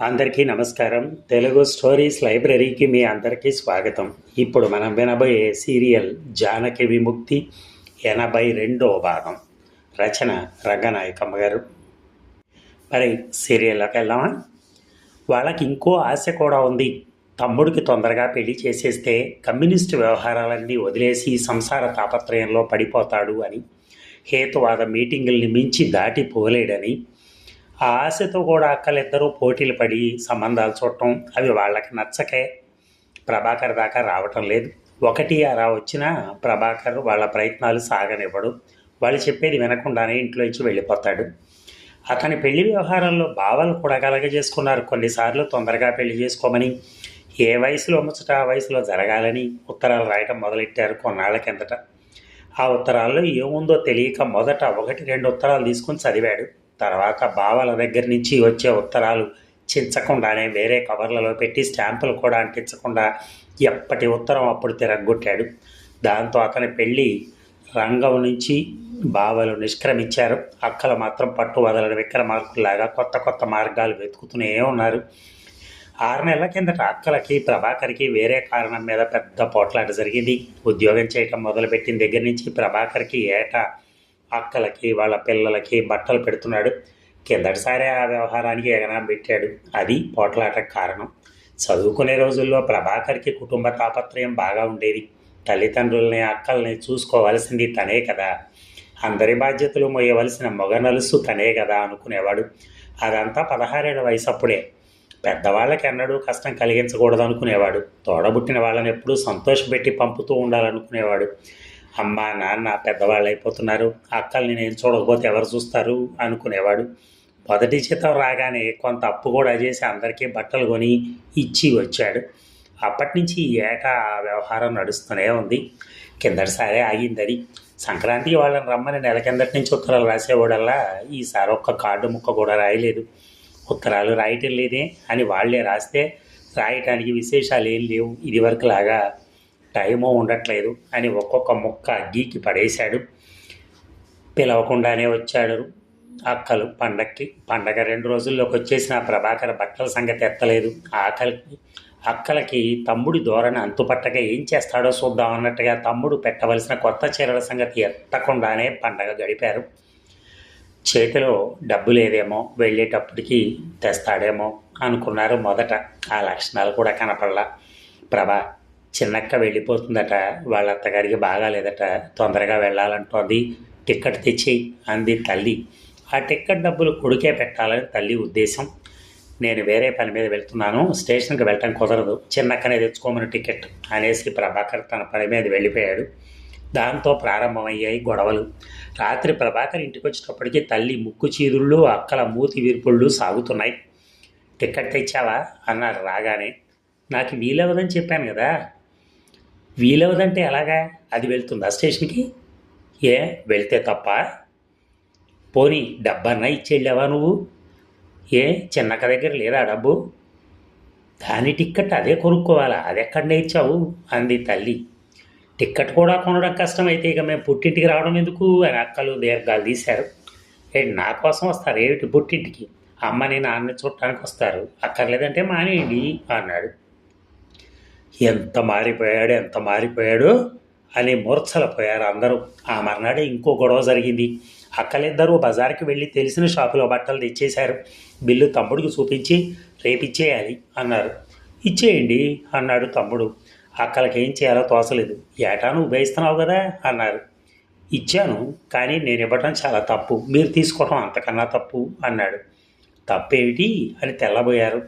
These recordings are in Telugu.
అందరికీ నమస్కారం. తెలుగు స్టోరీస్ లైబ్రరీకి మీ అందరికీ స్వాగతం. ఇప్పుడు మనం వినబోయే సీరియల్ జానకి విముక్తి ఎనభై రెండో భాగం. రచన రంగనాయకమ్మ గారు. మరి సీరియల్లోకి వెళ్దామా? వాళ్ళకి ఇంకో ఆశ కూడా ఉంది. తమ్ముడికి తొందరగా పెళ్ళి చేసేస్తే కమ్యూనిస్టు వ్యవహారాలన్నీ వదిలేసి సంసార తాపత్రయంలో పడిపోతాడు అని హేతువాద మీటింగుల్ని మించి దాటిపోలేడని ఆ ఆశతో కూడా అక్కలిద్దరూ పోటీలు పడి సంబంధాలు చూడటం అవి వాళ్ళకి నచ్చకే ప్రభాకర్ దాకా రావటం లేదు. ఒకటి అలా వచ్చినా ప్రభాకర్ వాళ్ళ ప్రయత్నాలు సాగనివ్వడు. వాళ్ళు చెప్పేది వినకుండానే ఇంట్లోంచి వెళ్ళిపోతాడు. అతని పెళ్ళి వ్యవహారంలో భావాలు కూడా కలగజేసుకున్నారు. కొన్నిసార్లు తొందరగా పెళ్ళి చేసుకోమని ఏ వయసులో ముచ్చట ఆ వయసులో జరగాలని ఉత్తరాలు రాయటం మొదలెట్టారు కొన్నాళ్ళ కిందట. ఆ ఉత్తరాల్లో ఏముందో తెలియక మొదట ఒకటి రెండు ఉత్తరాలు తీసుకుని చదివాడు. తర్వాత బావల దగ్గర నుంచి వచ్చే ఉత్తరాలు చించకుండానే వేరే కవర్లలో పెట్టి స్టాంపులు కూడా అంటించకుండా ఎప్పటి ఉత్తరం అప్పుడు తిరగొట్టాడు దాంతో అతని పెళ్ళి రంగం నుంచి బావలు నిష్క్రమించారు. అక్కలు మాత్రం పట్టు వదలని విక్రమార్కుల్లాగా కొత్త కొత్త మార్గాలు వెతుకుతూనే ఉన్నారు. ఆరు నెలల కిందట అక్కలకి ప్రభాకర్కి వేరే కారణం మీద పెద్ద పోట్లాట జరిగింది. ఉద్యోగం చేయటం మొదలుపెట్టిన దగ్గర నుంచి ప్రభాకర్కి ఏటా అక్కలకి వాళ్ళ పిల్లలకి బట్టలు పెడుతున్నాడు. కిందటిసారి ఆ వ్యవహారానికి ఎగనాం పెట్టాడు. అది పోట్లాటకు కారణం. చదువుకునే రోజుల్లో ప్రభాకర్కి కుటుంబ తాపత్రయం బాగా ఉండేది. తల్లిదండ్రుల్ని అక్కల్ని చూసుకోవాల్సింది తనే కదా. అందరి బాధ్యతలు మోయవలసిన మొగ నలుసు తనే కదా అనుకునేవాడు. అదంతా పదహారేళ్ళ వయసు అప్పుడే పెద్దవాళ్ళకి ఎన్నడూ కష్టం కలిగించకూడదు అనుకునేవాడు తోడబుట్టిన వాళ్ళని ఎప్పుడూ సంతోషపెట్టి పంపుతూ ఉండాలనుకునేవాడు. అమ్మ నాన్న పెద్దవాళ్ళు అయిపోతున్నారు. అక్కల్ని నేను చూడకపోతే ఎవరు చూస్తారు? అనుకునేవాడు. మొదటి జీతం రాగానే కొంత అప్పు కూడా చేసి అందరికీ బట్టలు కొని ఇచ్చి వచ్చాడు. అప్పటి నుంచి ఏటా వ్యవహారం నడుస్తూనే ఉంది. కిందటిసారే ఆగిందది. సంక్రాంతికి వాళ్ళని రమ్మని నెల కిందటి నుంచి ఉత్తరాలు రాసేవాడల్లా ఈసారి ఒక్క కార్డు ముక్క కూడా రాయలేదు. ఉత్తరాలు రాయటం లేదే అని వాళ్ళే రాస్తే రాయటానికి విశేషాలు ఏం లేవు. ఇదివరకు లాగా టైము ఉండట్లేదు అని ఒక్కొక్క ముక్క గీకి పడేశాడు. పిలవకుండానే వచ్చాడు అక్కలు పండక్కి. పండగ రెండు రోజుల్లోకి వచ్చేసిన ప్రభాకర్ బట్టల సంగతి ఎత్తలేదు. ఆకలికి అక్కలకి తమ్ముడి ధోరణి అంతుపట్టగా ఏం చేస్తాడో చూద్దాం అన్నట్టుగా తమ్ముడు పెట్టవలసిన కొత్త చీరల సంగతి ఎత్తకుండానే పండగ గడిపారు. చేతిలో డబ్బు లేదేమో వెళ్ళేటప్పటికి తెస్తాడేమో అనుకున్నారు మొదట. ఆ లక్షణాలు కూడా కనపడలా. ప్రభా చిన్నక్క వెళ్ళిపోతుందట వాళ్ళ అత్తగారికి బాగాలేదట తొందరగా వెళ్ళాలంటోంది. టిక్కెట్ తెచ్చి అంది తల్లి. ఆ టిక్కెట్ డబ్బులు కొడుకే పెట్టాలని తల్లి ఉద్దేశం. నేను వేరే పని మీద వెళ్తున్నాను స్టేషన్కి వెళ్ళటం కుదరదు చిన్నక్కనే తెచ్చుకోమని టికెట్ అనేసి ప్రభాకర్ తన పని మీద వెళ్ళిపోయాడు. దాంతో ప్రారంభమయ్యాయి గొడవలు. రాత్రి ప్రభాకర్ ఇంటికి వచ్చేటప్పటికి తల్లి ముక్కు చీదుళ్ళు అక్కల మూతి విరుపుళ్ళు సాగుతున్నాయి. టికెట్ తెచ్చావా? అన్నారు రాగానే. నాకు వీలవ్వదని చెప్పాను కదా. వీలవదంటే ఎలాగా? అది వెళ్తుందా స్టేషన్కి? ఏ వెళ్తే తప్ప? పోనీ డబ్బన్నా ఇచ్చేళ్ళావా నువ్వు? ఏ చిన్నక్క దగ్గర లేదా డబ్బు? దాని టిక్కెట్ అదే కొనుక్కోవాలా? అది ఎక్కడ ఇచ్చావు అంది తల్లి. టిక్కెట్ కూడా కొనడం కష్టమైతే ఇక మేము పుట్టింటికి రావడం ఎందుకు? అని అక్కలు దీర్ఘాలు తీశారు. ఏంటి నా కోసం వస్తారు? ఏమిటి పుట్టింటికి? అమ్మని నాన్న చూడటానికి వస్తారు. అక్కర్లేదంటే మానేయండి అన్నాడు. ఎంత మారిపోయాడు ఎంత మారిపోయాడు అని మూర్ఛలపోయారు అందరూ. ఆ మర్నాడే ఇంకో గొడవ జరిగింది. అక్కలిద్దరూ బజార్కి వెళ్ళి తెలిసిన షాపులో బట్టలు తెచ్చేశారు. బిల్లు తమ్ముడికి చూపించి రేపిచ్చేయాలి అన్నారు. ఇచ్చేయండి అన్నాడు తమ్ముడు. అక్కలకి ఏం చేయాలో తోసలేదు. ఏటా నువ్వు వేయిస్తున్నావు కదా అన్నారు. ఇచ్చాను కానీ నేను ఇవ్వటం చాలా తప్పు. మీరు తీసుకోవటం అంతకన్నా తప్పు అన్నాడు. తప్పేమిటి అని తెల్లబోయారు.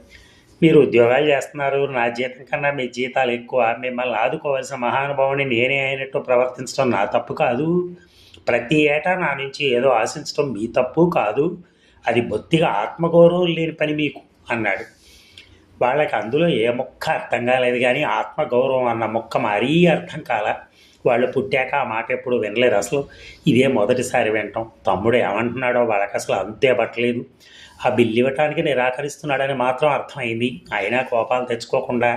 మీరు ఉద్యోగాలు చేస్తున్నారు నా జీతం కన్నా మీ జీతాలు ఎక్కువ మిమ్మల్ని ఆదుకోవాల్సిన మహానుభావుని నేనే అయినట్టు ప్రవర్తించడం నా తప్పు కాదు. ప్రతి ఏటా నా నుంచి ఏదో ఆశించడం మీ తప్పు కాదు. అది బొత్తిగా ఆత్మగౌరవం లేని పని మీకు అన్నాడు. వాళ్ళకి అందులో ఏ మొక్క అర్థం కాలేదు కానీ ఆత్మగౌరవం అన్న మొక్క మరీ అర్థం కాల. వాళ్ళు పుట్టాక ఆ మాట ఎప్పుడు వినలేదు అసలు ఇదే మొదటిసారి వినటం. తమ్ముడు ఏమంటున్నాడో వాళ్ళకి అసలు అంతే పట్టలేదు. ఆ బిల్లు ఇవ్వటానికి నిరాకరిస్తున్నాడని మాత్రం అర్థమైంది. అయినా కోపాలు తెచ్చుకోకుండా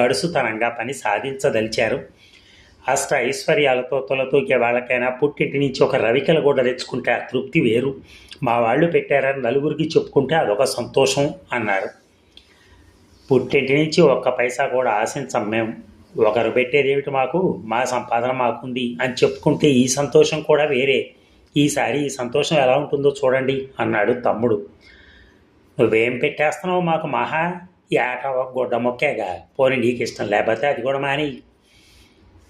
గడుసుతనంగా పని సాధించదలిచారు అష్ట ఐశ్వర్యాలతో తొలతూకే వాళ్ళకైనా పుట్టింటి నుంచి ఒక రవికల గుడ్డ తెచ్చుకుంటే ఆ తృప్తి వేరు. మా వాళ్ళు పెట్టారని నలుగురికి చెప్పుకుంటే అదొక సంతోషం అన్నారు. పుట్టింటి నుంచి ఒక్క పైసా కూడా ఆశించం మేము ఒకరు పెట్టేదేమిటి మాకు? మా సంపాదన మాకుంది అని చెప్పుకుంటే ఈ సంతోషం కూడా వేరే. ఈసారి ఈ సంతోషం ఎలా ఉంటుందో చూడండి అన్నాడు తమ్ముడు. నువ్వేం పెట్టేస్తున్నావు మాకు మహా? ఏట ఒక గుడ్డ మొక్కేగా. పోనీ నీకు ఇష్టం లేకపోతే అది కూడా మాని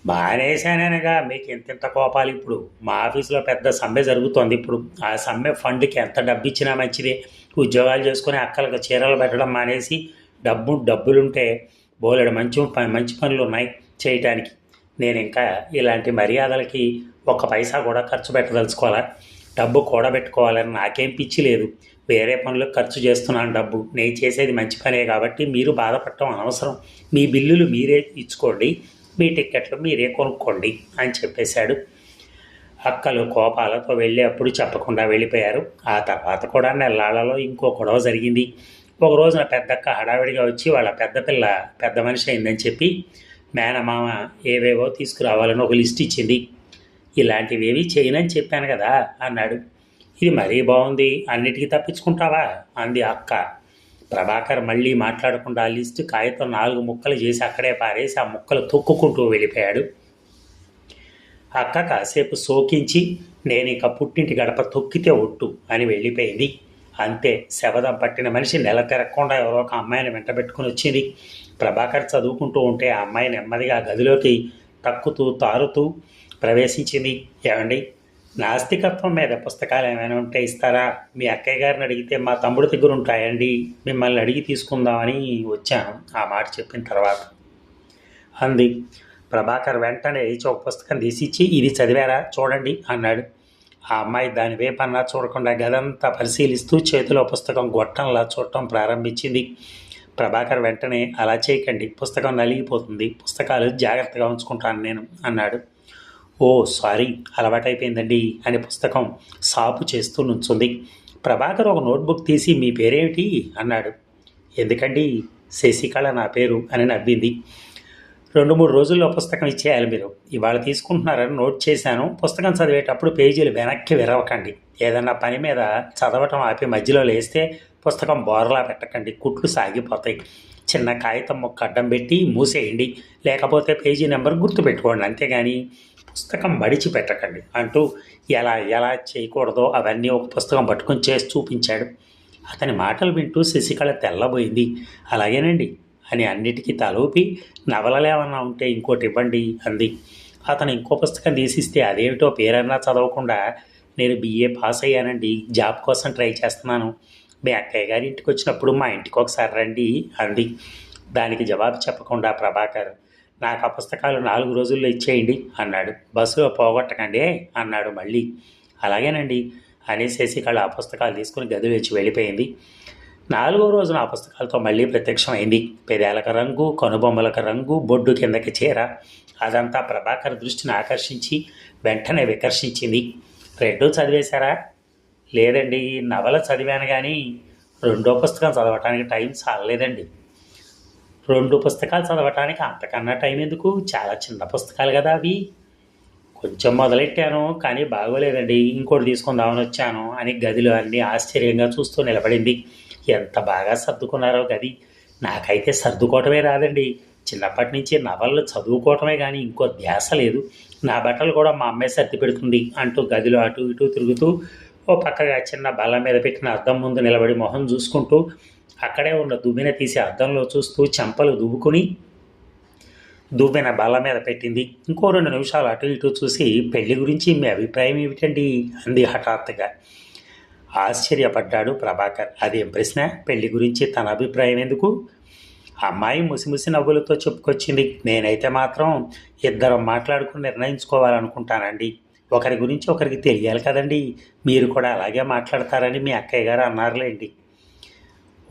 మానేశాననగా మీకు ఇంత ఇంత కోపాలు ఇప్పుడు. మా ఆఫీసులో పెద్ద సమ్మె జరుగుతోంది ఇప్పుడు. ఆ సమ్మె ఫండ్కి ఎంత డబ్బు ఇచ్చినా మంచిదే. ఉద్యోగాలు చేసుకుని అక్కలకు చీరలు పెట్టడం మానేసి డబ్బు డబ్బులుంటే బోలెడు మంచి మంచి పనులు ఉన్నాయి చేయటానికి. నేను ఇంకా ఇలాంటి మర్యాదలకి ఒక పైసా కూడా ఖర్చు పెట్టదలుచుకోవాలా డబ్బు కూడబెట్టుకోవాలని నాకేం పిచ్చి లేదు. వేరే పనులకు ఖర్చు చేస్తున్నాను డబ్బు. నేను చేసేది మంచి పనే కాబట్టి మీరు బాధపడటం అనవసరం. మీ బిల్లులు మీరే ఇచ్చుకోండి. మీ టిక్కెట్లు మీరే కొనుక్కోండి అని చెప్పేశాడు. అక్కలు కోపాలతో వెళ్ళి అప్పుడు చెప్పకుండా వెళ్ళిపోయారు. ఆ తర్వాత కూడా నెల్లాళ్ళలో ఇంకో గొడవ జరిగింది. ఒక రోజున పెద్దక్క హడావిడిగా వచ్చి వాళ్ళ పెద్ద పిల్ల పెద్ద మనిషి అయిందని చెప్పి మేనమామ ఏవేవో తీసుకురావాలని ఒక లిస్ట్ ఇచ్చింది. ఇలాంటివేవి చేయనని చెప్పాను కదా అన్నాడు. ఇది మరీ బాగుంది. అన్నిటికీ తప్పించుకుంటావా? అంది అక్క. ప్రభాకర్ మళ్ళీ మాట్లాడకుండా లిస్ట్ లిస్టు కాగితం నాలుగు ముక్కలు చేసి అక్కడే పారేసి ఆ ముక్కలు తొక్కుకుంటూ వెళ్ళిపోయాడు. అక్క కాసేపు సోకించి నేను ఇక పుట్టింటి గడప తొక్కితే ఒట్టు అని వెళ్ళిపోయింది. అంతే శవదం పట్టిన మనిషి నెల తిరగకుండా ఎవరో ఒక అమ్మాయిని వెంటబెట్టుకుని వచ్చింది. ప్రభాకర్ చదువుకుంటూ ఉంటే ఆ అమ్మాయి నెమ్మదిగా గదిలోకి తక్కుతూ తారుతూ ప్రవేశించింది. ఏమండి? నాస్తికత్వం మీద పుస్తకాలు ఏమైనా ఉంటే ఇస్తారా? మీ అక్కయ్య గారిని అడిగితే మా తమ్ముడి దగ్గర ఉంటాయండి మిమ్మల్ని అడిగి తీసుకుందామని వచ్చాను ఆ మాట చెప్పిన తర్వాత. అంది. ప్రభాకర్ వెంటనే లేచి ఒక పుస్తకం తీసిచ్చి ఇది చదివారా? చూడండి అన్నాడు. ఆ అమ్మాయి దాని వేపన్నా చూడకుండా గదంతా పరిశీలిస్తూ చేతిలో పుస్తకం గొట్టంలా చూడటం ప్రారంభించింది. ప్రభాకర్ వెంటనే అలా చేయకండి పుస్తకం నలిగిపోతుంది పుస్తకాలు జాగ్రత్తగా ఉంచుకుంటాను నేను అన్నాడు. ఓ సారీ అలవాటైపోయిందండి అనే పుస్తకం సాపు చేస్తూ నుంచుంది. ప్రభాకర్ ఒక నోట్బుక్ తీసి మీ పేరేమిటి? అన్నాడు. ఎందుకండి? శశికళ నా పేరు అని నవ్వింది. రెండు మూడు రోజుల్లో పుస్తకం ఇచ్చేయాలి మీరు. ఇవాళ తీసుకుంటున్నారని నోట్ చేశాను. పుస్తకం చదివేటప్పుడు పేజీలు వెనక్కి విరవకండి. ఏదన్నా పని మీద చదవటం ఆపి మధ్యలో లేస్తే పుస్తకం బోర్లా పెట్టకండి. కుట్లు సాగిపోతాయి. చిన్న కాగితం మొక్క అడ్డం పెట్టి మూసేయండి. లేకపోతే పేజీ నెంబర్ గుర్తుపెట్టుకోండి అంతేగాని. పుస్తకం మడిచి పెట్టకండి అంటూ ఎలా ఎలా చేయకూడదో అవన్నీ ఒక పుస్తకం పట్టుకొని చేసి చూపించాడు. అతని మాటలు వింటూ శశికళ తెల్లబోయింది. అలాగేనండి అని అన్నిటికీ తలూపి నవలలేమన్నా ఉంటే ఇంకోటి ఇవ్వండి అంది. అతను ఇంకో పుస్తకం తీసిస్తే అదేమిటో పేరన్నా చదవకుండా నేను బిఏ పాస్ అయ్యానండి జాబ్ కోసం ట్రై చేస్తున్నాను. మీ అక్కయ్య గారి ఇంటికి వచ్చినప్పుడు మా ఇంటికి ఒకసారి రండి అంది. దానికి జవాబు చెప్పకుండా ప్రభాకర్ నాకు ఆ పుస్తకాలు నాలుగు రోజుల్లో ఇచ్చేయండి అన్నాడు. బస్సులో పోగొట్టకండి అన్నాడు మళ్ళీ. అలాగేనండి అనేసేసి కళ్ళ ఆ పుస్తకాలు తీసుకుని గది వేచి వెళ్ళిపోయింది. నాలుగో రోజున ఆ పుస్తకాలతో మళ్ళీ ప్రత్యక్షమైంది. పెదాలకు రంగు కనుబొమ్మలకు రంగు బొడ్డు కిందకి చీర అదంతా ప్రభాకర్ దృష్టిని ఆకర్షించి వెంటనే వికర్షించింది. రెండు చదివేశారా? లేదండి నవల చదివాను కానీ రెండో పుస్తకం చదవటానికి టైం చాలలేదండి. రెండు పుస్తకాలు చదవటానికి అంతకన్నా టైం ఎందుకు? చాలా చిన్న పుస్తకాలు కదా అవి. కొంచెం మొదలెట్టాను కానీ బాగోలేదండి. ఇంకోటి తీసుకుందామని వచ్చాను అని గదిలో అన్ని ఆశ్చర్యంగా చూస్తూ నిలబడింది. ఎంత బాగా సర్దుకున్నారో గది. నాకైతే సర్దుకోవటమే రాదండి. చిన్నప్పటి నుంచి నవళ్ళు చదువుకోవటమే కానీ ఇంకో ధ్యాస లేదు. నా బట్టలు కూడా మా అమ్మాయి సర్ది పెడుతుంది అంటూ గదిలో అటు ఇటు తిరుగుతూ ఓ పక్కగా చిన్న బల్ల మీద పెట్టిన అద్దం ముందు నిలబడి మొహం చూసుకుంటూ అక్కడే ఉన్న దువ్వెన తీసి అద్దంలో చూస్తూ చెంపలు దువ్వుకుని దువ్వెన బల్ల మీద పెట్టింది. ఇంకో రెండు నిమిషాలు అటు ఇటు చూసి పెళ్ళి గురించి మీ అభిప్రాయం ఏమిటండి? అంది హఠాత్తుగా. ఆశ్చర్యపడ్డాడు ప్రభాకర్. అదేం ప్రశ్న? పెళ్ళి గురించి తన అభిప్రాయం ఎందుకు? అమ్మాయి ముసిముసి నవ్వులతో చెప్పుకొచ్చింది. నేనైతే మాత్రం ఇద్దరం మాట్లాడుకుని నిర్ణయించుకోవాలనుకుంటానండి. ఒకరి గురించి ఒకరికి తెలియాలి కదండి. మీరు కూడా అలాగే మాట్లాడతారని మీ అక్కయ్య గారు అన్నారులేండి.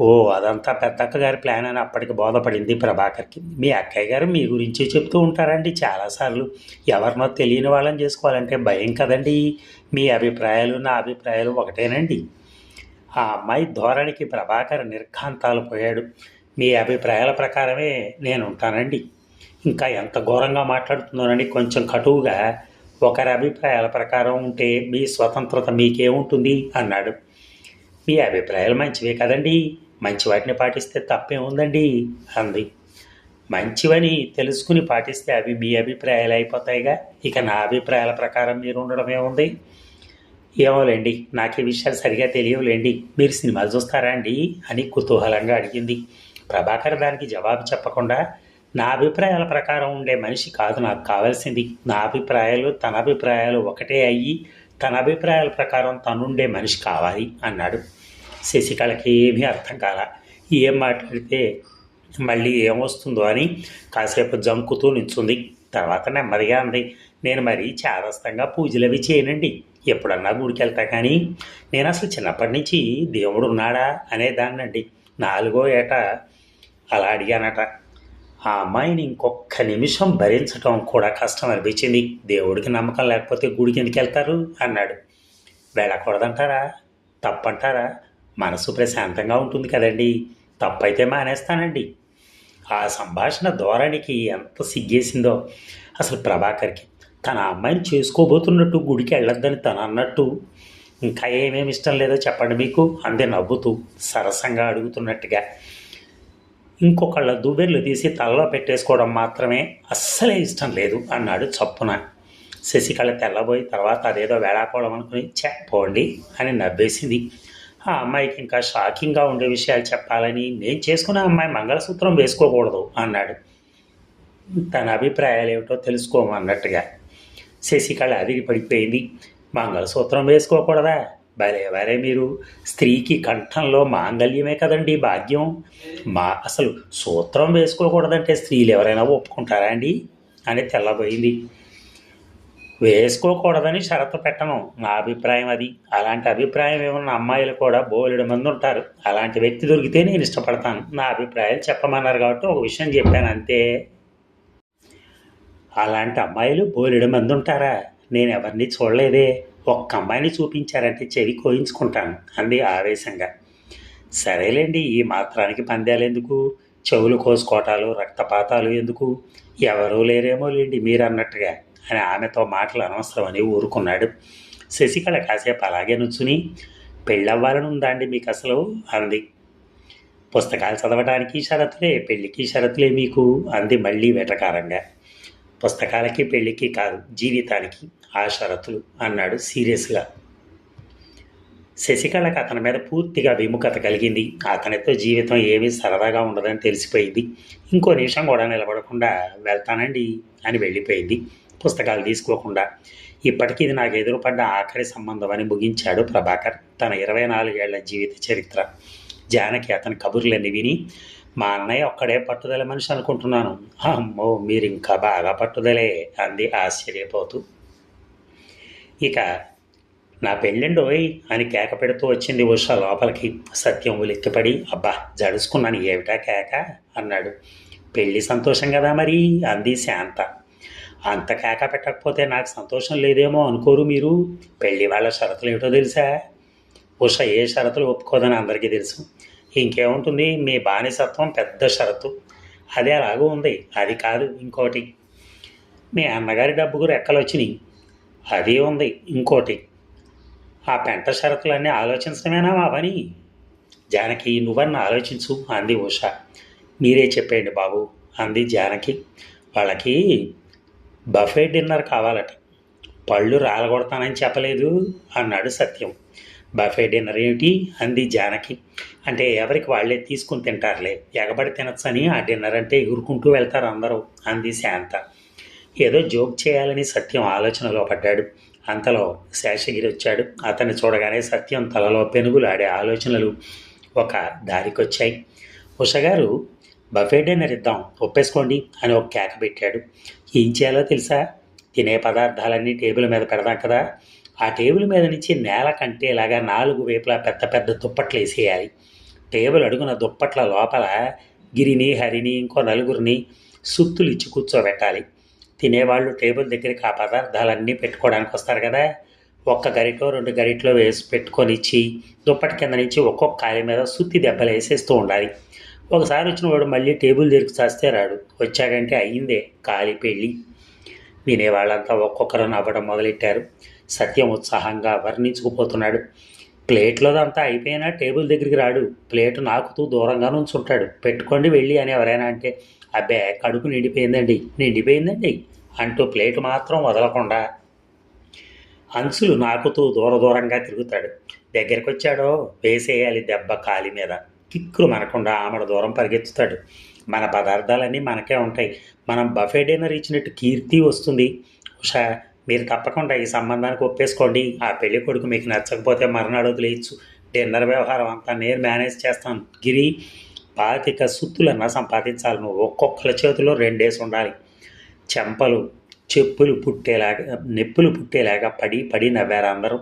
ఓ అదంతా పెద్దక్క గారి ప్లాన్ అని అప్పటికి బోధపడింది ప్రభాకర్కి. మీ అక్కయ్య గారు మీ గురించి చెప్తూ ఉంటారండి చాలాసార్లు. ఎవరినో తెలియని వాళ్ళని చేసుకోవాలంటే భయం కదండి. మీ అభిప్రాయాలు నా అభిప్రాయాలు ఒకటేనండి. ఆ అమ్మాయి ధోరణికి ప్రభాకర్ నిర్ఘాంతాలు పోయాడు. మీ అభిప్రాయాల ప్రకారమే నేను ఉంటానండి. ఇంకా ఎంత ఘోరంగా మాట్లాడుతున్నానని కొంచెం కటువుగా ఒకరి అభిప్రాయాల ప్రకారం ఉంటే మీ స్వతంత్రత మీకేముంటుంది అన్నాడు. మీ అభిప్రాయాలు మంచివే కదండి. మంచి వాటిని పాటిస్తే తప్పే ఉందండి అంది. మంచివని తెలుసుకుని పాటిస్తే అవి మీ అభిప్రాయాలు అయిపోతాయిగా. ఇక నా అభిప్రాయాల ప్రకారం మీరు ఉండడమే ఉంది ఏమోలేండి నాకు ఈ విషయాలు సరిగా తెలియవులేండి. మీరు సినిమాలు చూస్తారా అండి అని కుతూహలంగా అడిగింది. ప్రభాకర్ దానికి జవాబు చెప్పకుండా నా అభిప్రాయాల ప్రకారం ఉండే మనిషి కాదు నాకు కావాల్సింది. నా అభిప్రాయాలు తన అభిప్రాయాలు ఒకటే అయ్యి తన అభిప్రాయాల ప్రకారం తనుండే మనిషి కావాలి అన్నాడు. శశికళకి ఏమీ అర్థం కాల. ఏం మాట్లాడితే మళ్ళీ ఏమొస్తుందో అని కాసేపు జంకుతూ నిల్చుంది. తర్వాత నెమ్మదిగా అంది నేను మరీ చాదస్తంగా పూజలు అవి చేయనండి. ఎప్పుడన్నా గుడికి వెళ్తా కానీ నేను అసలు చిన్నప్పటి నుంచి దేవుడు ఉన్నాడా? అనేదాన్నండి. నాలుగో ఏట అలా అడిగానట. ఆ అమ్మాయిని ఇంకొక నిమిషం భరించడం కూడా కష్టం అనిపించింది. దేవుడికి నమ్మకం లేకపోతే గుడికి ఎందుకు వెళ్తారు? అన్నాడు. వెళ్ళకూడదంటారా? తప్పంటారా? మనసు ప్రశాంతంగా ఉంటుంది కదండి. తప్పైతే మానేస్తానండి. ఆ సంభాషణ ధోరణికి ఎంత సిగ్గేసిందో. అసలు ప్రభాకర్కి తన అమ్మాయిని చేసుకోబోతున్నట్టు గుడికి వెళ్ళొద్దని తను అన్నట్టు. ఇంకా ఏమేమి ఇష్టం లేదో చెప్పండి మీకు. అందే నవ్వుతూ సరసంగా అడుగుతున్నట్టుగా. ఇంకొకళ్ళ దువ్వెర్లు తీసి తలలో పెట్టేసుకోవడం మాత్రమే అస్సలే ఇష్టం లేదు అన్నాడు చప్పున. శశికళ తెల్లబోయి తర్వాత అదేదో వేళాకోవడం అనుకుని చెప్పండి అని నవ్వేసింది. ఆ అమ్మాయికి ఇంకా షాకింగ్గా ఉండే విషయాలు చెప్పాలని నేను చేసుకున్న అమ్మాయి మంగళసూత్రం వేసుకోకూడదు అన్నాడు. తన అభిప్రాయాలు ఏమిటో తెలుసుకోమన్నట్టుగా. శశికళ అదిరి పడిపోయింది మంగళసూత్రం వేసుకోకూడదా? వరే మీరు స్త్రీకి కంఠంలో మాంగల్యమే కదండి భాగ్యం. మా అసలు సూత్రం వేసుకోకూడదంటే స్త్రీలు ఎవరైనా ఒప్పుకుంటారా అండి? అని తెల్లబోయింది. వేసుకోకూడదని షరతు పెట్టను. నా అభిప్రాయం అది. అలాంటి అభిప్రాయం ఏమన్న అమ్మాయిలు కూడా బోలెడు మంది ఉంటారు. అలాంటి వ్యక్తి దొరికితే నేను ఇష్టపడతాను. నా అభిప్రాయం చెప్పమన్నారు కాబట్టి ఒక విషయం చెప్పాను అంతే. అలాంటి అమ్మాయిలు బోలెడు మంది ఉంటారా? నేను ఎవరిని చూడలేదే. ఒక్క అమ్మాయిని చూపించారంటే చెవి కోయించుకుంటాను. అంది ఆవేశంగా. సరేలేండి ఈ మాత్రానికి పందాలు ఎందుకు? చెవులు కోసుకోటాలు రక్తపాతాలు ఎందుకు? ఎవరూ లేరేమో లేండి మీరు అన్నట్టుగా అని ఆమెతో మాటలు అనవసరమని ఊరుకున్నాడు. శశికళ కాసేపు అలాగే నుంచుని పెళ్ళవ్వాలని ఉందా అండి మీకు అసలు అంది. పుస్తకాలు చదవడానికి షరతులే పెళ్ళికి షరతులే మీకు? అంది మళ్ళీ వెటకారంగా. పుస్తకాలకి పెళ్ళికి కాదు జీవితానికి. ఆ షరతులు అన్నాడు సీరియస్గా. శశికళకు అతని మీద పూర్తిగా విముఖత కలిగింది. అతనితో జీవితం ఏమీ సరదాగా ఉండదని తెలిసిపోయింది. ఇంకో నిమిషం కూడా నిలబడకుండా వెళ్తానండి అని వెళ్ళిపోయింది. పుస్తకాలు తీసుకోకుండా. ఇప్పటికీ ఇది నాకు ఎదురుపడ్డ ఆఖరి సంబంధం అని ముగించాడు ప్రభాకర్. తన ఇరవై నాలుగేళ్ళ జీవిత చరిత్ర. జానకి అతని కబుర్లన్నీ విని మా అన్నయ్య ఒక్కడే పట్టుదల మనిషి అనుకుంటున్నాను. అమ్మో మీరు ఇంకా బాగా పట్టుదలే అంది ఆశ్చర్యపోతూ. ఇక నా పెళ్ళిండోయ్ అని కేక పెడుతూ వచ్చింది ఉష లోపలికి. సత్యం ఉలిక్కిపడి అబ్బా జడుసుకున్నాను ఏమిటా కేక? అన్నాడు. పెళ్ళి సంతోషం కదా మరి? అంది శాంత. అంత కేక పెట్టకపోతే నాకు సంతోషం లేదేమో అనుకోరు మీరు. పెళ్ళి వాళ్ళ షరతులు ఏమిటో తెలుసా? ఉష ఏ షరతులు ఒప్పుకోదని అందరికీ తెలుసు. ఇంకేముంటుంది? మీ బానిసత్వం పెద్ద షరతు. అదే అలాగూ ఉంది. అది కాదు ఇంకోటి. మీ అన్నగారి డబ్బుకు రెక్కలు వచ్చినాయి అది ఉంది. ఇంకోటి ఆ పెంట షరతులన్నీ ఆలోచించడమేనా మా పని? జానకి నువ్వన్న ఆలోచించు అంది ఉష. మీరే చెప్పేయండి బాబు అంది జానకి. వాళ్ళకి బఫే డిన్నర్ కావాలట. పళ్ళు రాలగొడతానని చెప్పలేదు అన్నాడు సత్యం. బఫే డిన్నర్ ఏమిటి? అంది జానకి. అంటే ఎవరికి వాళ్ళే తీసుకుని తింటారులే ఎగబడి తినచ్చని ఆ డిన్నర్ అంటే ఎగురుకుంటూ వెళ్తారు అందరూ అంది శాంత. ఏదో జోక్ చేయాలని సత్యం ఆలోచనలో పడ్డాడు. అంతలో శేషగిరి వచ్చాడు. అతన్ని చూడగానే సత్యం తలలో పెనుగులు ఆడే ఆలోచనలు ఒక దారికొచ్చాయి. ఉషగారు బఫే డిన్నర్ ఇద్దాం ఒప్పేసుకోండి అని ఒక కేక పెట్టాడు. ఏం చేయాలో తెలుసా? తినే పదార్థాలన్నీ టేబుల్ మీద పెడదాం కదా. ఆ టేబుల్ మీద నుంచి నేల కంటేలాగా నాలుగు వైపులా పెద్ద పెద్ద దుప్పట్లు వేసేయాలి. టేబుల్ అడుగున దుప్పట్ల లోపల గిరిని హరిని ఇంకో నలుగురిని సుత్తులు ఇచ్చి కూర్చోబెట్టాలి. తినేవాళ్ళు టేబుల్ దగ్గరికి ఆ పదార్థాలన్నీ పెట్టుకోవడానికి వస్తారు కదా. ఒక్క గరిటో రెండు గరిట్లో వేసి పెట్టుకొని ఇచ్చి దుప్పటి కింద నుంచి ఒక్కొక్క కాయ మీద సుత్తి దెబ్బలు వేసేస్తూ ఉండాలి. ఒకసారి వచ్చిన వాడు మళ్ళీ టేబుల్ దగ్గరికి చేస్తే రాడు. వచ్చాడంటే అయ్యిందే కాలి పెళ్ళి. వినేవాళ్ళంతా ఒక్కొక్కరు నవ్వడం మొదలెట్టారు. సత్యం ఉత్సాహంగా వర్ణించుకుపోతున్నాడు. ప్లేట్లోదంతా అయిపోయినా టేబుల్ దగ్గరికి రాడు. ప్లేట్ నాకుతూ దూరంగా నుంచుంటాడు. పెట్టుకోండి వెళ్ళి అని ఎవరైనా అంటే అబ్బే కడుపు నిండిపోయిందండి. నిండిపోయిందండి. అంటూ ప్లేట్ మాత్రం వదలకుండా అంచులు నాకుతూ దూర దూరంగా తిరుగుతాడు. దగ్గరికి వచ్చాడో వేసేయాలి దెబ్బ కాలి మీద. కిక్కులు మనకుండా ఆమెడ దూరం పరిగెత్తుతాడు. మన పదార్థాలన్నీ మనకే ఉంటాయి. మనం బఫే డిన్నర్ ఇచ్చినట్టు కీర్తి వస్తుంది. ఉషా మీరు తప్పకుండా ఈ సంబంధానికి ఒప్పేసుకోండి. ఆ పెళ్ళి కొడుకు మీకు నచ్చకపోతే మరునాడు వదిలేయచ్చు. డిన్నర్ వ్యవహారం అంతా నేను మేనేజ్ చేస్తాను. గిరి పాతిక సుత్తులన్నా సంపాదించాలి. నువ్వు ఒక్కొక్కరి చేతిలో రెండేసి ఉండాలి. చెంపలు చెప్పులు పుట్టేలాగా నెప్పులు పుట్టేలాగా పడి పడి నవ్వారు అందరూ.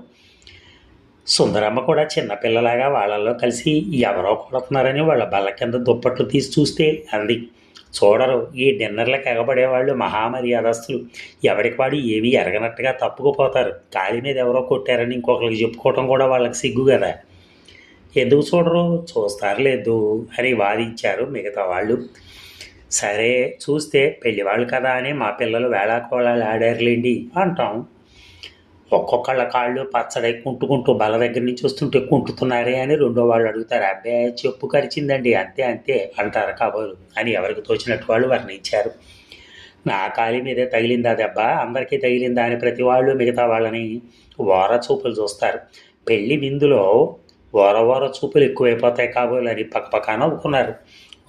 సుందరమ్మ కూడా చిన్నపిల్లలాగా వాళ్ళల్లో కలిసి ఎవరో కొడుతున్నారని వాళ్ళ బల్ల కింద దుప్పట్లు తీసి చూస్తే అంది. చూడరు ఈ డిన్నర్లకు ఎగబడేవాళ్ళు మహామర్యాదస్తులు. ఎవరికి వాడు ఏమీ ఎరగనట్టుగా తప్పుకుపోతారు. కాలి మీద ఎవరో కొట్టారని ఇంకొకరికి చెప్పుకోవటం కూడా వాళ్ళకి సిగ్గు కదా. ఎందుకు చూడరు? చూస్తారు లేదు అని వాదించారు మిగతా వాళ్ళు. సరే చూస్తే పెళ్ళివాళ్ళు కదా అని మా పిల్లలు వేళాకోళాలు ఆడారులేండి అంటాం. ఒక్కొక్కళ్ళ కాళ్ళు పచ్చడై కుంటుకుంటూ బల దగ్గర నుంచి వస్తుంటే కుంటుతున్నారే అని రెండో వాళ్ళు అడుగుతారు అబ్బే చెప్పు కరిచిందండి అంతే అంతే అంటారు కాబోలు అని ఎవరికి తోచినట్టు వాళ్ళు వర్ణించారు. నా కాలి మీదే తగిలిందా దెబ్బ? అందరికీ తగిలిందా అని ప్రతి వాళ్ళు మిగతా వాళ్ళని ఓర చూపులు చూస్తారు. పెళ్ళి విందులో ఓర ఓర చూపులు ఎక్కువైపోతాయి కాబోలు అని పక్కపక్కన ఒప్పుకున్నారు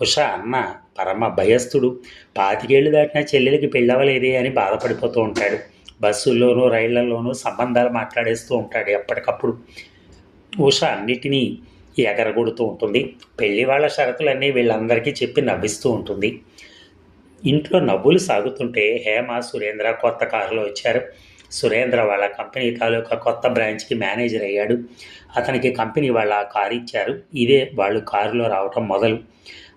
ఉష అన్న పరమ భయస్థుడు. పాతికేళ్ళు దాటిన చెల్లెలకి పెళ్ళవలేదే అని బాధపడిపోతూ ఉంటాడు. బస్సుల్లోనూ రైళ్ళలోనూ సంబంధాలు మాట్లాడేస్తూ ఉంటాడు ఎప్పటికప్పుడు. ఉష అన్నిటినీ ఎగరగొడుతూ ఉంటుంది. పెళ్ళి వాళ్ళ షరతులన్నీ వీళ్ళందరికీ చెప్పి నవ్విస్తూ ఉంటుంది. ఇంట్లో నవ్వులు సాగుతుంటే హేమ సురేంద్ర కొత్త కారులో వచ్చారు. సురేంద్ర వాళ్ళ కంపెనీ తాలూకా కొత్త బ్రాంచ్కి మేనేజర్ అయ్యాడు. అతనికి కంపెనీ వాళ్ళ కారు ఇచ్చారు. ఇదే వాళ్ళు కారులో రావటం మొదలు.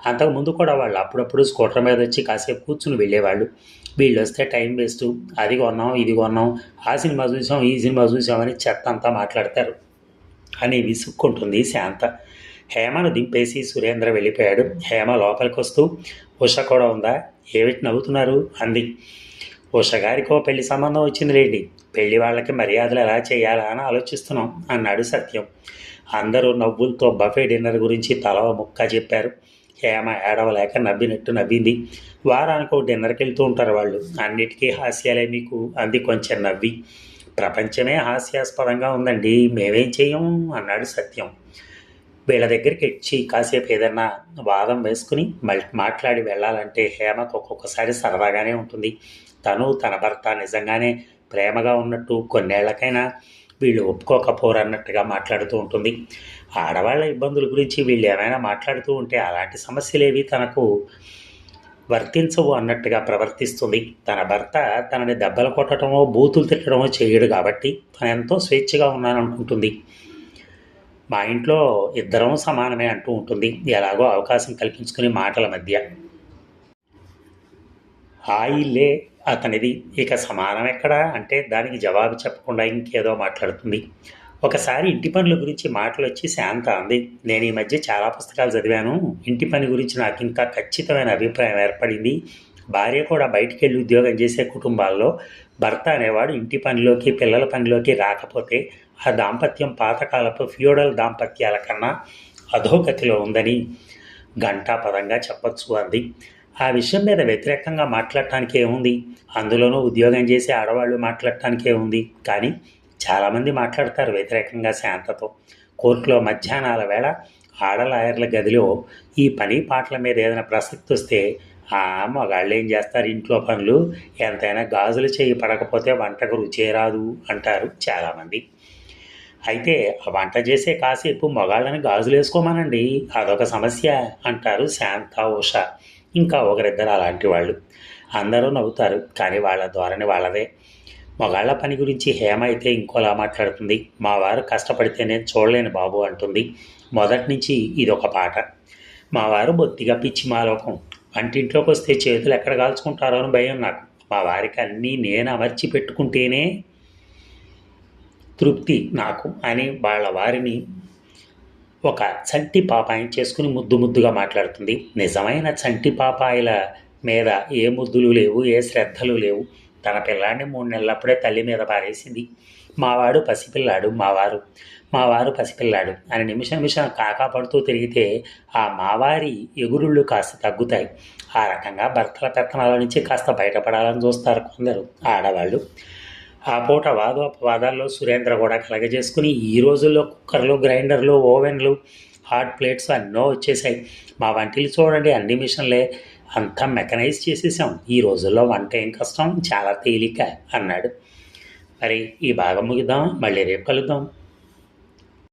అంతకుముందు కూడా వాళ్ళు అప్పుడప్పుడు స్కూటర్ మీద వచ్చి కాసేపు కూర్చుని వెళ్ళేవాళ్ళు. వీళ్ళు వస్తే టైం వేస్ట్. అది కొన్నాం ఇది కొన్నాం ఆ సినిమా చూసాం ఈ సినిమా చూసామని చెత్త అంతా మాట్లాడతారు. అని విసుక్కుంటుంది శాంత. హేమను దింపేసి సురేంద్ర వెళ్ళిపోయాడు. హేమ లోపలికి వస్తూ ఉష కూడా ఉందా? ఏమిటి నవ్వుతున్నారు? అంది. ఉష గారికో పెళ్ళి సంబంధం వచ్చింది లేండి పెళ్ళి వాళ్ళకి మర్యాదలు ఎలా చేయాలా అని ఆలోచిస్తున్నాం అన్నాడు సత్యం. అందరూ నవ్వులతో బఫే డిన్నర్ గురించి తల ముక్క చెప్పారు. హేమ ఏడవలేక నవ్వినట్టు నవ్వింది. వారానికి ఒక డిన్నర్కి వెళ్తూ ఉంటారు వాళ్ళు. అన్నిటికీ హాస్యాలే మీకు అంది కొంచెం నవ్వి. ప్రపంచమే హాస్యాస్పదంగా ఉందండి. మేమేం చేయం? అన్నాడు సత్యం. వీళ్ళ దగ్గరికి ఇచ్చి కాసేపు ఏదన్నా వాదం వేసుకుని మళ్ళీ మాట్లాడి వెళ్ళాలంటే హేమకు ఒక్కొక్కసారి సరదాగానే ఉంటుంది. తను తన భర్త నిజంగానే ప్రేమగా ఉన్నట్టు కొన్నేళ్ళకైనా వీళ్ళు ఒప్పుకోకపోరన్నట్టుగా మాట్లాడుతూ ఉంటుంది. ఆడవాళ్ళ ఇబ్బందుల గురించి వీళ్ళు ఏమైనా మాట్లాడుతూ ఉంటే అలాంటి సమస్యలేవి తనకు వర్తించవు అన్నట్టుగా ప్రవర్తిస్తుంది. తన భర్త తనని దెబ్బలు కొట్టడమో బూతులు తిట్టడమో చేయడు కాబట్టి తను ఎంతో స్వేచ్ఛగా ఉన్నాననుకుంటుంది. మా ఇంట్లో ఇద్దరం సమానమే అంటూ ఉంటుంది. ఎలాగో అవకాశం కల్పించుకుని మాటల మధ్య. హాయిలే అతనిది ఇక సమానం ఎక్కడా? అంటే దానికి జవాబు చెప్పకుండా ఇంకేదో మాట్లాడుతుంది. ఒకసారి ఇంటి పనుల గురించి మాటలు వచ్చి శాంత అంది. నేను ఈ మధ్య చాలా పుస్తకాలు చదివాను. ఇంటి పని గురించి నాకు ఇంకా ఖచ్చితమైన అభిప్రాయం ఏర్పడింది. భార్య కూడా బయటికి వెళ్ళి ఉద్యోగం చేసే కుటుంబాల్లో భర్త అనేవాడు ఇంటి పనిలోకి పిల్లల పనిలోకి రాకపోతే ఆ దాంపత్యం పాతకాలపు ఫ్యూడల్ దాంపత్యాల కన్నా అధోగతిలో ఉందని ఘంటాపదంగా చెప్పచ్చు అంది. ఆ విషయం మీద వ్యతిరేకంగా మాట్లాడటానికి ఏముంది అందులోనూ ఉద్యోగం చేసే ఆడవాళ్ళు మాట్లాడటానికి ఏముంది కానీ చాలామంది మాట్లాడతారు వ్యతిరేకంగా శాంతతో. కోర్టులో మధ్యాహ్నాల వేళ ఆడలాయర్ల గదిలో ఈ పని పాటల మీద ఏదైనా ప్రసక్తి వస్తే ఆ మగాళ్ళు ఏం చేస్తారు? ఇంట్లో పనులు? ఎంతైనా గాజులు చేయి పడకపోతే వంటకు రుచే రాదు అంటారు చాలామంది. అయితే ఆ వంట చేసే కాసేపు మగాళ్ళని గాజులు వేసుకోమనండి అదొక సమస్య అంటారు శాంత ఉష. ఇంకా ఒకరిద్దరు అలాంటి వాళ్ళు. అందరూ నవ్వుతారు కానీ వాళ్ళ ధోరణి వాళ్ళదే. మగాళ్ళ పని గురించి హేమ అయితే ఇంకోలా మాట్లాడుతుంది. మా వారు కష్టపడితే నేను చూడలేను బాబు అంటుంది. మొదటి నుంచి ఇది ఒక పాట. మా వారు బొత్తిగా పిచ్చి మాలోకం. వంటింట్లోకి వస్తే చేతులు ఎక్కడ కాల్చుకుంటారో అని భయం నాకు. మా వారికి అన్నీ నేను అమర్చి పెట్టుకుంటేనే తృప్తి నాకు అని వాళ్ళ వారిని ఒక చంటి పాపాయిని చేసుకుని ముద్దు ముద్దుగా మాట్లాడుతుంది. నిజమైన చంటి పాపాయిల మీద ఏ ముద్దులు లేవు ఏ శ్రద్ధలు లేవు. తన పిల్లాడిని మూడు నెలలప్పుడే తల్లి మీద పారేసింది. మావాడు పసిపిల్లాడు మావారు మావారు పసిపిల్లాడు అని నిమిషం నిమిషం కాకాపడుతూ తిరిగితే ఆ మావారి ఎగురుళ్ళు కాస్త తగ్గుతాయి. ఆ రకంగా భర్తల పెత్తనాల నుంచి కాస్త బయటపడాలని చూస్తారు కొందరు ఆడవాళ్ళు. ఆ పూట వాదోపవాదాల్లో సురేంద్ర కూడా కలగజేసుకుని ఈ రోజుల్లో కుక్కర్లు గ్రైండర్లు ఓవెన్లు హాట్ ప్లేట్స్ అన్నో వచ్చేసాయి మా వంటిలు చూడండి అన్ని మిషన్లే అంతా మెకనైజ్ చేసేసాం ఈ రోజుల్లో వంట ఏం కష్టం? చాలా తేలిక అన్నాడు. మరి ఈ భాగం ముగిద్దాం మళ్ళీ రేపు కలుద్దాం.